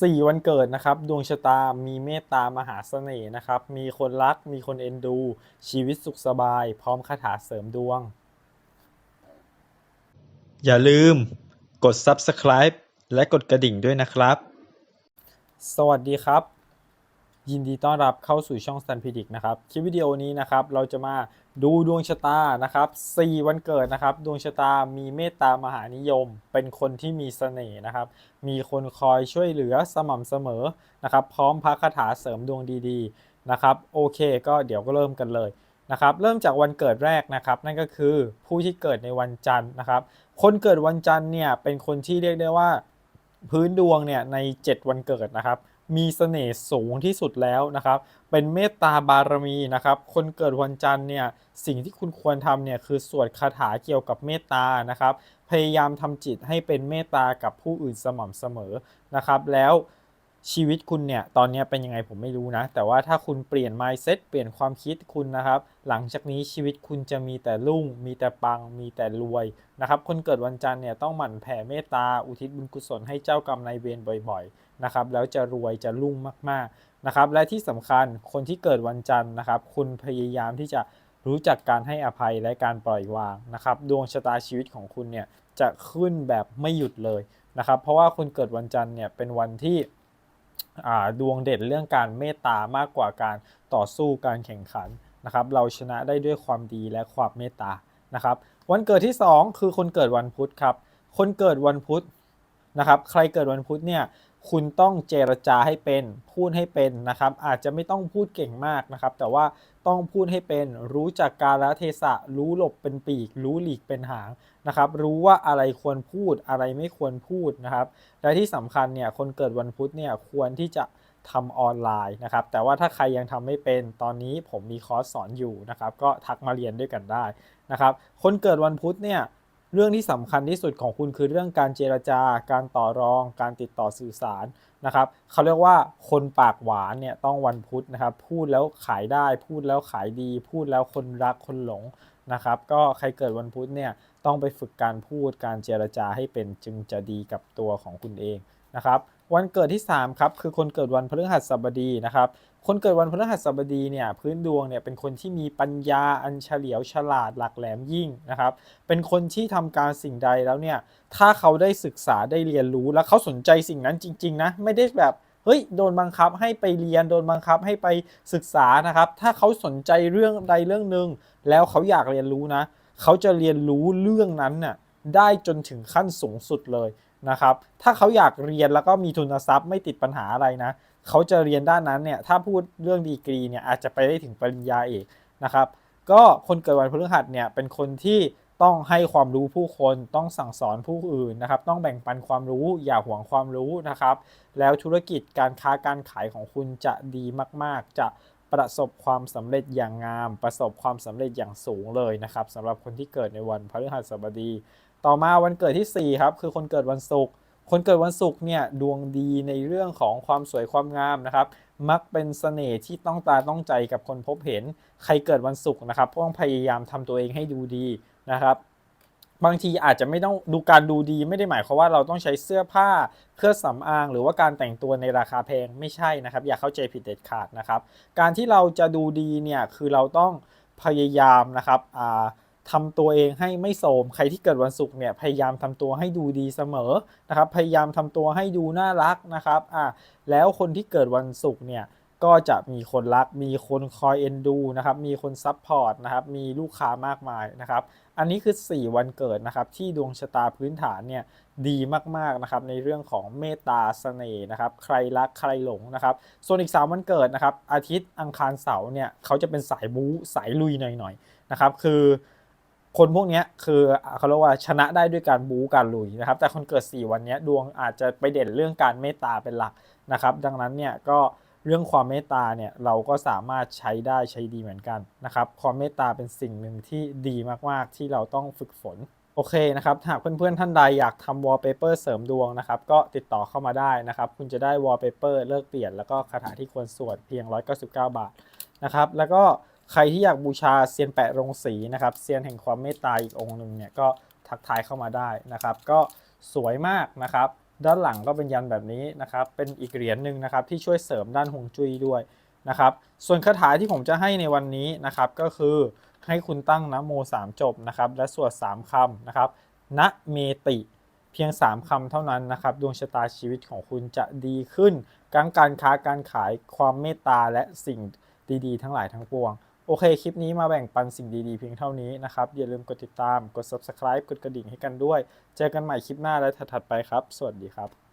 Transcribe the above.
4วันเกิดนะครับ ดวงชะตามีเมตตามหาเสน่ห์นะครับ มีคนรัก มีคนเอ็นดู ชีวิตสุขสบาย พร้อมคาถาเสริมดวง อย่าลืมกด subscribe และกดกระดิ่งด้วยนะครับ สวัสดีครับ ยินดีต้อนรับเข้าสู่ช่อง Stan p r e d i c นะครับ คลิปวิดีโอนี้นะครับ เราจะมาดูดวงชะตานะครับ4วันเกิดนะครับ ดวงชะตามีเมตตามหานิยม เป็นคนที่มีเสน่ห์นะครับ มีคนคอยช่วยเหลือสม่ำเสมอนะครับ พร้อมพระคาถาเสริมดวงดีๆนะครับ โอเค ก็เดี๋ยวก็เริ่มกันเลยนะครับ เริ่มจากวันเกิดแรกนะครับ นั่นก็คือผู้ที่เกิดในวันจันทร์นะครับ คนเกิดวันจันทร์เนี่ยเป็นคนที่เรียกได้ว่าพื้นดวงเนี่ยใน 7 วันเกิดนะครับ มีเสน่ห์สูงที่สุดแล้วนะครับ เป็นเมตตาบารมีนะครับ คนเกิดวันจันทร์เนี่ยสิ่งที่คุณควรทำเนี่ยคือสวดคาถาเกี่ยวกับเมตตานะครับ พยายามทำจิตให้เป็นเมตตากับผู้อื่นสม่ำเสมอนะครับ แล้วชีวิตคุณเนี่ยตอนนี้เป็นยังไงผมไม่รู้นะ แต่ว่าถ้าคุณเปลี่ยน mindset เปลี่ยนความคิดคุณนะครับ หลังจากนี้ชีวิตคุณจะมีแต่รุ่ง มีแต่ปัง มีแต่รวยนะครับ คนเกิดวันจันทร์เนี่ยต้องหมั่นแผ่เมตตาอุทิศบุญกุศลให้เจ้ากรรมนายเวรบ่อยๆ นะครับแล้วจะรวยจะรุ่งมากๆนะครับและที่สำคัญคนที่เกิดวันจันทร์นะครับ คุณพยายามที่จะรู้จักการให้อภัยและการปล่อยวางนะครับดวงชะตาชีวิตของคุณเนี่ยจะขึ้นแบบไม่หยุดเลยนะครับเพราะว่าคนเกิดวันจันทร์เนี่ยเป็นวันที่ดวงเด่นเรื่องการเมตตามากกว่าการต่อสู้การแข่งขันนะครับเราชนะได้ด้วยความดีและความเมตตานะครับวันเกิดที่ 2 คือคนเกิดวันพุธครับคนเกิดวันพุธ นะครับใครเกิดวันพุธเนี่ยคุณต้องเจรจาให้เป็นพูดให้เป็นนะครับ อาจจะไม่ต้องพูดเก่งมากนะครับ แต่ว่าต้องพูดให้เป็นรู้จักกาลเทศะ รู้หลบเป็นปีก รู้หลีกเป็นหางนะครับ รู้ว่าอะไรควรพูดอะไรไม่ควรพูดนะครับ และที่สำคัญเนี่ยคนเกิดวันพุธเนี่ยควรที่จะทำออนไลน์นะครับ แต่ว่าถ้าใครยังทำไม่เป็นตอนนี้ผมมีคอร์สสอนอยู่นะครับ ก็ทักมาเรียนด้วยกันได้นะครับ คนเกิดวันพุธเนี่ย เรื่องที่สำคัญที่สุดของคุณคือเรื่องการเจรจาการต่อรอง การติดต่อสื่อสารนะครับเขาเรียกว่าคนปากหวานเนี่ยต้องวันพุธนะครับ พูดแล้วขายได้ พูดแล้วขายดี พูดแล้วคนรักคนหลงนะครับ ก็ใครเกิดวันพุธเนี่ยต้องไปฝึกการพูดการเจรจาให้เป็นจึงจะดีกับตัวของคุณเองนะครับ วันเกิดที่ 3 ครับ คือคนเกิดวันพฤหัสบดีนะครับ คนเกิดวันพฤหัสบดีเนี่ยพื้นดวงเนี่ยเป็นคนที่มีปัญญาอันเฉลียวฉลาดหลักแหลมยิ่งนะครับ เป็นคนที่ทำการสิ่งใดแล้วเนี่ยถ้าเขาได้ศึกษาได้เรียนรู้แล้วเขาสนใจสิ่งนั้นจริง ๆ นะไม่ได้แบบเฮ้ยโดนบังคับให้ไปเรียนโดนบังคับให้ไปศึกษานะครับ ถ้าเขาสนใจเรื่องใดเรื่องหนึ่งแล้วเขาอยากเรียนรู้นะ เขาจะเรียนรู้เรื่องนั้นน่ะได้จนถึงขั้นสูงสุดเลยนะครับ ถ้าเขาอยากเรียนแล้วก็มีทุนทรัพย์ไม่ติดปัญหาอะไรนะ เขาจะเรียนด้านนั้นเนี่ยถ้าพูดเรื่องดีกรีเนี่ยอาจจะไปได้ถึงปริญญาเอกนะครับก็คนเกิดวันพฤหัสเนี่ยเป็นคนที่ต้องให้ความรู้ผู้คนต้องสั่งสอนผู้อื่นนะครับ ต้องแบ่งปันความรู้อย่าหวงความรู้นะครับ แล้วธุรกิจการค้าการขายของคุณจะดีมาก ๆ จะประสบความสำเร็จอย่างงาม ประสบความสำเร็จอย่างสูงเลยนะครับสำหรับคนที่เกิดในวันพฤหัสบดี ต่อมาวันเกิดที่ 4 ครับ คือคนเกิดวันศุกร์ คนเกิดวันศุกร์เนี่ยดวงดีในเรื่องของความสวยความงามนะครับ มักเป็นเสน่ห์ที่ต้องตาต้องใจกับคนพบเห็น ใครเกิดวันศุกร์นะครับต้องพยายามทำตัวเองให้ดูดีนะครับบางทีอาจจะไม่ต้องดูการดูดีไม่ได้หมายความว่าเราต้องใช้เสื้อผ้าเครื่องสำอาง หรือว่าการแต่งตัวในราคาแพงไม่ใช่นะครับ อย่าเข้าใจผิดเด็ดขาดนะครับ การที่เราจะดูดีเนี่ยคือเราต้องพยายามนะครับอ่า ทำตัวเองให้ไม่โสม ใครที่เกิดวันศุกร์เนี่ยพยายามทำตัวให้ดูดีเสมอนะครับพยายามทำตัวให้ดูน่ารักนะครับอ่าแล้วคนที่เกิดวันศุกร์เนี่ยก็จะมีคนรัก มีคนคอยเอ็นดูนะครับมีคนซัพพอร์ตนะครับมีลูกค้ามากมายนะครับอันนี้คือ 4 วันเกิดนะครับที่ดวงชะตาพื้นฐานเนี่ยดีมากๆนะครับในเรื่องของเมตตาเสน่ห์นะครับใครรักใครหลงนะครับส่วนอีก 3 วันเกิดนะครับอาทิตย์อังคารเสาร์เนี่ยเขาจะเป็นสายบู๊สายลุยหน่อยๆนะครับคือ คนพวกนี้คือเขาเรียกว่าชนะได้ด้วยการบู๊การลุยนะครับ แต่คนเกิด 4 วันนี้ดวงอาจจะไปเด่นเรื่องการเมตตาเป็นหลักนะครับ ดังนั้นเนี่ยก็เรื่องความเมตตาเนี่ยเราก็สามารถใช้ได้ใช้ดีเหมือนกันนะครับความเมตตาเป็นสิ่งหนึ่งที่ดีมากๆที่เราต้องฝึกฝนโอเคนะครับหากเพื่อนๆท่านใดอยากทำวอลเปเปอร์เสริมดวงนะครับก็ติดต่อเข้ามาได้นะครับ คุณจะได้วอลเปเปอร์เลิกเปลี่ยนแล้วก็คาถาที่ควรสวดเพียง 199 บาทนะครับแล้วก็ ใครที่อยากบูชาเซียนแปะโรงสีนะครับเซียนแห่งความเมตตาอีกองค์หนึ่งเนี่ยก็ทักทายเข้ามาได้นะครับ ก็สวยมากนะครับ ด้านหลังก็เป็นยันแบบนี้นะครับ เป็นอีกเหรียญหนึ่งนะครับที่ช่วยเสริมด้านฮวงจุ้ยด้วยนะครับ ส่วนคาถาที่ผมจะให้ในวันนี้นะครับก็คือให้คุณตั้งนะโม3จบนะครับ และสวด3คำนะครับนะเมติเพียง 3คำเท่านั้นนะครับ ดวงชะตาชีวิตของคุณจะดีขึ้น การการค้าการขายความเมตตาและสิ่งดีๆ ทั้งหลายทั้งปวง โอเค คลิปนี้มาแบ่งปันสิ่งดีๆเพียงเท่านี้นะครับ อย่าลืมกดติดตาม กด subscribe กดกระดิ่งให้กันด้วย เจอกันใหม่คลิปหน้าและถัดๆไปครับ สวัสดีครับ